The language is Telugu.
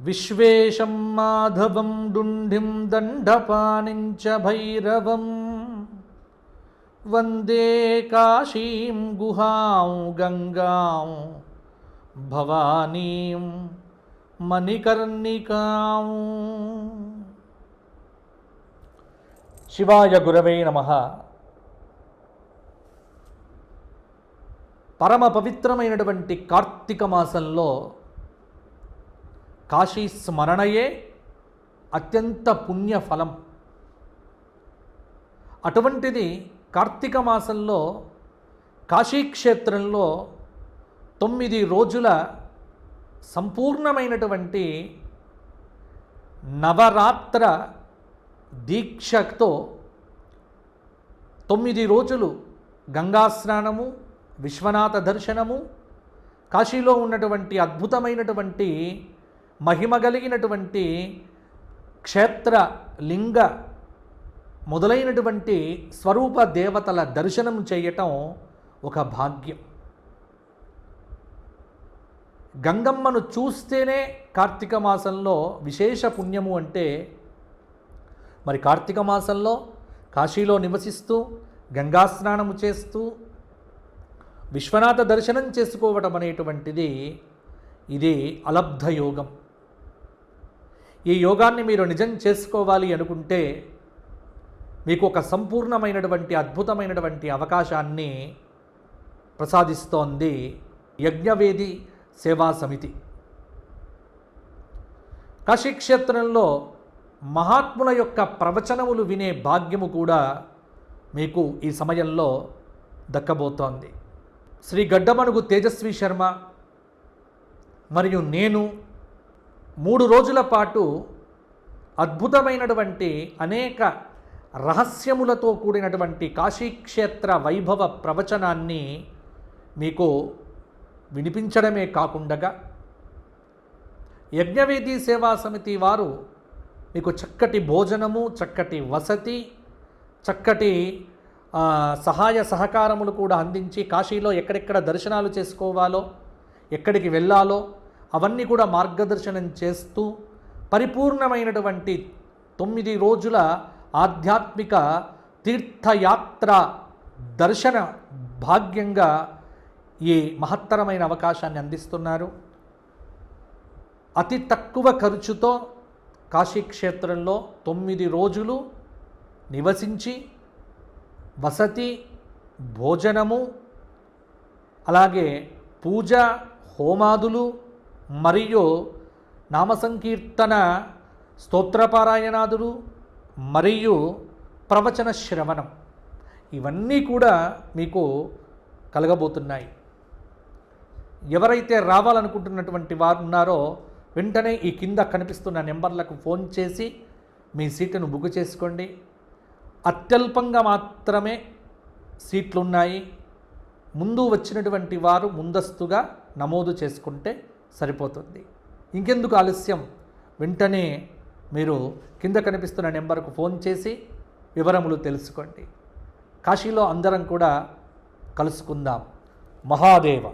విశ్వేశం మాధవం డుండిం దండపానించ భైరవం. వందే కాశీం గుహాం గంగాం భవానీం మణికర్ణికాం. శివాయ గురవే నమ. పరమ పవిత్రమైనటువంటి కార్తీక మాసంలో కాశీ స్మరణయే అత్యంత పుణ్యఫలం. అటువంటిది కార్తీక మాసంలో కాశీక్షేత్రంలో తొమ్మిది రోజుల సంపూర్ణమైనటువంటి నవరాత్ర దీక్షతో తొమ్మిది రోజులు గంగాస్నానము విశ్వనాథ దర్శనము కాశీలో ఉన్నటువంటి అద్భుతమైనటువంటి మహిమ కలిగినటువంటి క్షేత్ర లింగ మొదలైనటువంటి స్వరూప దేవతల దర్శనం చేయటం ఒక భాగ్యం. గంగమ్మను చూస్తేనే కార్తీక మాసంలో విశేష పుణ్యము అంటే మరి కార్తీక మాసంలో కాశీలో నివసిస్తూ గంగా స్నానము చేస్తూ విశ్వనాథ దర్శనం చేసుకోవటం అనేటువంటిది ఇది అలబ్ధ యోగం ఈ యోగాన్ని మీరు నిజం చేసుకోవాలి అనుకుంటే మీకు ఒక సంపూర్ణమైనటువంటి అద్భుతమైనటువంటి అవకాశాన్ని ప్రసాదిస్తోంది యజ్ఞవేది సేవా సమితి. కాశీక్షేత్రంలో మహాత్ముల యొక్క ప్రవచనములు వినే భాగ్యము కూడా మీకు ఈ సమయంలో దక్కబోతోంది. శ్రీ గడ్డమణుగు తేజస్వి శర్మ మరియు నేను మూడు రోజుల పాటు అద్భుతమైనటువంటి అనేక రహస్యములతో కూడినటువంటి కాశీక్షేత్ర వైభవ ప్రవచనాన్ని మీకు వినిపించడమే కాకుండా యజ్ఞవేది సేవా సమితి వారు మీకు చక్కటి భోజనము చక్కటి వసతి చక్కటి సహాయ సహకారములు కూడా అందించి కాశీలో ఎక్కడెక్కడ దర్శనాలు చేసుకోవాలో ఎక్కడికి వెళ్ళాలో అవన్నీ కూడా మార్గదర్శనం చేస్తూ పరిపూర్ణమైనటువంటి తొమ్మిది రోజుల ఆధ్యాత్మిక తీర్థయాత్ర దర్శన భాగ్యంగా ఈ మహత్తరమైన అవకాశాన్ని అందిస్తున్నారు. అతి తక్కువ ఖర్చుతో కాశీక్షేత్రంలో తొమ్మిది రోజులు నివసించి వసతి భోజనము అలాగే పూజ హోమాదులు మరియు నామసంకీర్తన స్తోత్రపారాయణాదులు మరియు ప్రవచన శ్రవణం. ఇవన్నీ కూడా మీకు కలగబోతున్నాయి. ఎవరైతే రావాలనుకుంటున్నటువంటి వారు ఉన్నారో వెంటనే ఈ కింద కనిపిస్తున్న నెంబర్లకు ఫోన్ చేసి మీ సీటును బుక్ చేసుకోండి. అత్యల్పంగా మాత్రమే సీట్లు ఉన్నాయి. ముందు వచ్చినటువంటి వారు ముందస్తుగా నమోదు చేసుకుంటే సరిపోతుంది. ఇంకెందుకు ఆలస్యం? వెంటనే మీరు కింద కనిపిస్తున్న నెంబర్కు ఫోన్ చేసి వివరములు తెలుసుకోండి. కాశీలో అందరం కూడా కలుసుకుందాం. మహాదేవ!